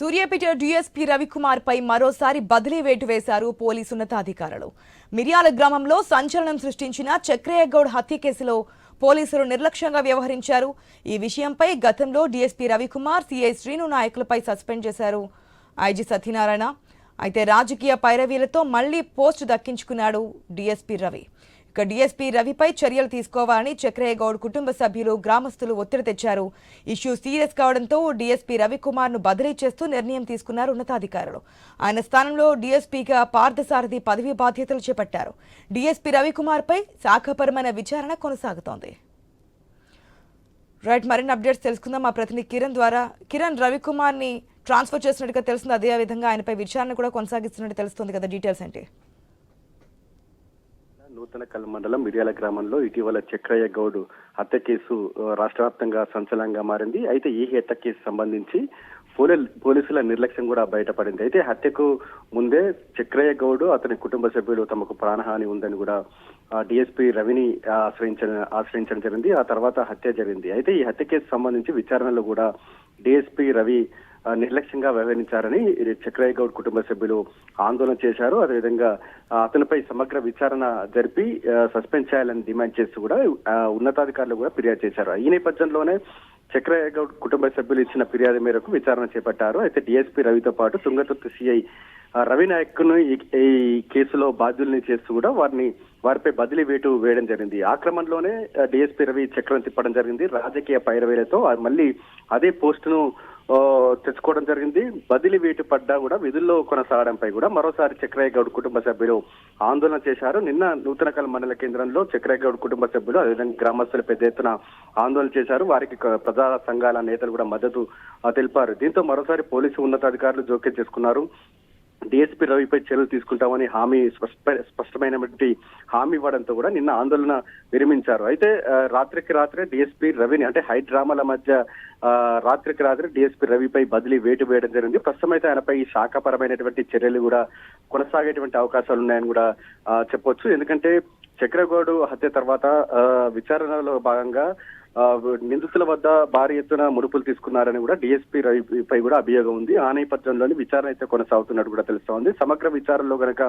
Suryapet DSP Ravikumar పై మరోసారి బదిలీ వేటు వేశారు పోలీసు ఉన్నతాధికారులు. మిర్యాల గ్రామంలో సంచలనం సృష్టించిన చక్రయ్యగౌడ్ హత్య కేసులో పోలీసులు నిర్లక్ష్యంగా వ్యవహరించారు. ఈ విషయంపై గతంలో డీఎస్పీ రవికుమార్ సిఐ శ్రీను నాయకులపై సస్పెండ్ చేశారు. ఐజీ సత్యనారాయణ. అయితే రాజకీయ పైరవీలతో మళ్ళీ పోస్టు దక్కించుకున్నాడు డీఎస్పీ రవి. ఇక డీఎస్పీ రవిపై చర్యలు తీసుకోవాలని చక్రయ్యగౌడ్ కుటుంబ సభ్యులు గ్రామస్తులు ఒత్తిడి తెచ్చారు. ఇష్యూ సీరియస్ కావడంతో డీఎస్పీ రవికుమార్ను బదిలీ చేస్తూ నిర్ణయం తీసుకున్నారు ఉన్నతాధికారులు. ఆయన స్థానంలో డీఎస్పీగా పార్థసారథి పదవి బాధ్యతలు చేపట్టారు. డీఎస్పీ రవికుమార్ పై శాఖపరమైన విచారణ కొనసాగుతోంది. రైట్ మరిన్ని అప్డేట్స్ తెలుసుకుందాం. మా ప్రతినిధి కిరణ్ ద్వారా కిరణ్ రవికుమార్ని ట్రాన్స్ఫర్ చేసినట్టుగా తెలుస్తుంది. అదే విధంగా ఆయనపై విచారణ కూడా కొనసాగిస్తున్నట్టు తెలుస్తుంది కదా డీటెయిల్స్ అంటే నూతన కల్ మండలం మిర్యాల గ్రామంలో ఇటీవల చక్రయ్య గౌడ్ హత్య కేసు రాష్ట్ర వ్యాప్తంగా సంచలనంగా మారింది. అయితే ఈ హత్య కేసు సంబంధించి పోలీసుల నిర్లక్ష్యం కూడా బయటపడింది. అయితే హత్యకు ముందే చక్రయ్య గౌడ్ అతని కుటుంబ సభ్యులు తమకు ప్రాణహాని ఉందని కూడా డిఎస్పీ రవిని ఆశ్రయించడం ఆశ్రయించడం జరిగింది. ఆ తర్వాత హత్య జరిగింది. అయితే ఈ హత్య కేసు సంబంధించి విచారణలో కూడా డిఎస్పీ రవి నిర్లక్ష్యంగా వ్యవహరించారని చక్రయ్య గౌడ్ కుటుంబ సభ్యులు ఆందోళన చేశారు. అదేవిధంగా అతనిపై సమగ్ర విచారణ జరిపి సస్పెండ్ చేయాలని డిమాండ్ చేస్తూ కూడా ఉన్నతాధికారులు కూడా ఫిర్యాదు చేశారు. ఈ నేపథ్యంలోనే చక్రయ్య గౌడ్ కుటుంబ సభ్యులు ఇచ్చిన ఫిర్యాదు మేరకు విచారణ చేపట్టారు. అయితే డిఎస్పీ రవితో పాటు తుంగతుర్తి సిఐ రవి నాయక్ను ఈ ఈ కేసులో బాధ్యుల్ని చేస్తూ కూడా వారిని వారిపై బదిలీ వేటు వేయడం జరిగింది. ఆ క్రమంలోనే డిఎస్పీ రవి చక్రం తిప్పడం జరిగింది. రాజకీయ పైరవేలతో మళ్ళీ అదే పోస్టును తెచ్చుకోవడం జరిగింది. బదిలీ వేటు పడ్డా కూడా విధుల్లో కొనసాగడంపై కూడా మరోసారి చక్రయ్య గౌడ్ కుటుంబ సభ్యులు ఆందోళన చేశారు. నిన్న నూతనకల్ మండల కేంద్రంలో చక్రయ్య గౌడ్ కుటుంబ సభ్యులు అదేవిధంగా గ్రామస్తులు పెద్ద ఎత్తున ఆందోళన చేశారు. వారికి ప్రజా సంఘాల నేతలు కూడా మద్దతు తెలిపారు. దీంతో మరోసారి పోలీసు ఉన్నతాధికారులు జోక్యం చేసుకున్నారు. డిఎస్పీ రవిపై చర్యలు తీసుకుంటామని హామీ స్పష్ట- స్పష్టమైనటువంటి హామీ ఇవ్వడంతో కూడా నిన్న ఆందోళన విరమించారు. అయితే రాత్రికి రాత్రే డిఎస్పీ రవిని అంటే హై డ్రామాల మధ్య రాత్రికి రాత్రి డిఎస్పీ రవిపై బదిలీ వేటు వేయడం జరిగింది. ప్రస్తుతం అయితే ఆయనపై శాఖపరమైనటువంటి చర్యలు కూడా కొనసాగేటువంటి అవకాశాలు ఉన్నాయని కూడా చెప్పొచ్చు. ఎందుకంటే చక్రగౌడు హత్య తర్వాత విచారణలో భాగంగా నిందితుల వద్ద భారీ ఎత్తున ముడుపులు తీసుకున్నారని కూడా డిఎస్పీ రవిపై కూడా అభియోగం ఉంది. ఆ నేపథ్యంలోని విచారణ అయితే కొనసాగుతున్నట్టు కూడా తెలుస్తోంది. సమగ్ర విచారణలో కనుక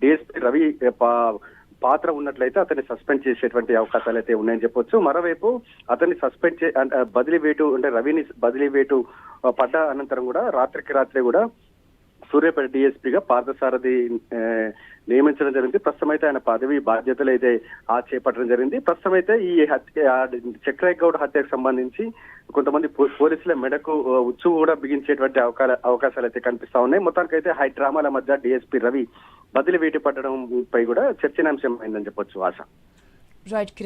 డిఎస్పీ రవి పా- పాత్ర ఉన్నట్లయితే అతన్ని సస్పెండ్ చేసేటువంటి అవకాశాలు అయితే ఉన్నాయని చెప్పొచ్చు. మరోవైపు అతన్ని సస్పెండ్ చే అంటే, బదిలీ వేటు అంటే రవిని బదిలీ వేటు పడ్డ అనంతరం కూడా రాత్రికి రాత్రి కూడా సూర్యాపేట డిఎస్పీగా పార్థసారథి నియమించడం జరిగింది. ప్రస్తుతం అయితే ఆయన పదవి బాధ్యతలు అయితే ఆ చేపట్టడం జరిగింది. ప్రస్తుతం అయితే ఈ హత్య చక్రయ్య గౌడ్ హత్యకు సంబంధించి కొంతమంది పో- పోలీసుల మెడకు ఉచ్చు కూడా బిగించేటువంటి అవకాశ అవకాశాలు అయితే కనిపిస్తా ఉన్నాయి. మొత్తానికి అయితే హై డ్రామాల మధ్య డిఎస్పీ రవి బదిలీ వేటు పట్టడం పై కూడా చర్చనాంశం అయిందని చెప్పొచ్చు ఆశ